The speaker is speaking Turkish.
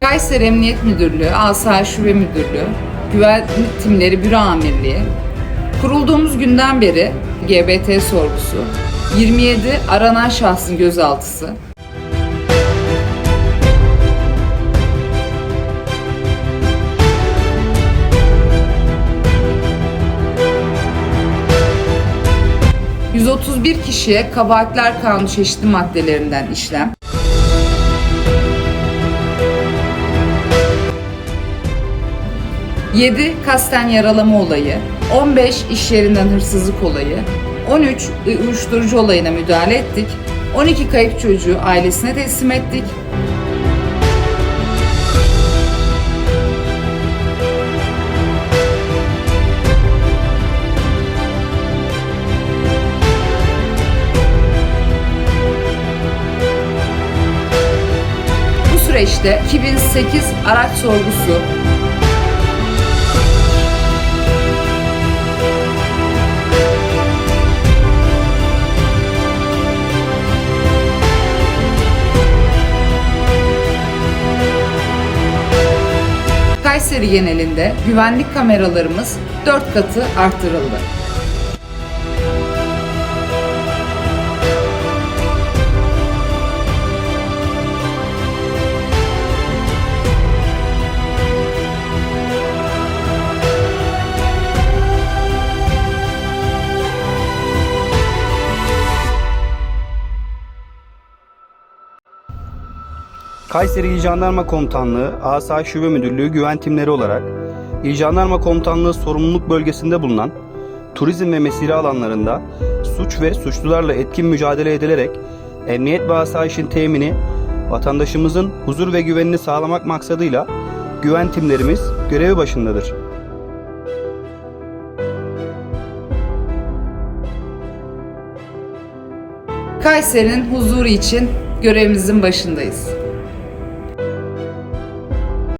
Kayseri Emniyet Müdürlüğü, Asayiş Şube Müdürlüğü, Güvenlik Timleri Büro Amirliği, kurulduğumuz günden beri GBT sorgusu, 27 aranan şahsın gözaltısı, ...131 kişiye kabahatler kanunu çeşitli maddelerinden işlem, 7 kasten yaralama olayı, 15 iş yerinden hırsızlık olayı, 13 uyuşturucu olayına müdahale ettik, 12 kayıp çocuğu ailesine teslim ettik, Bu süreçte 2008 araç sorgusu, Kayseri genelinde güvenlik kameralarımız 4 katı arttırıldı. Kayseri İl Jandarma Komutanlığı, Asayiş Şube Müdürlüğü güven timleri olarak İl Jandarma Komutanlığı sorumluluk bölgesinde bulunan turizm ve mesire alanlarında suç ve suçlularla etkin mücadele edilerek emniyet ve asayişin temini, vatandaşımızın huzur ve güvenini sağlamak maksadıyla güven timlerimiz görevi başındadır. Kayseri'nin huzuru için görevimizin başındayız.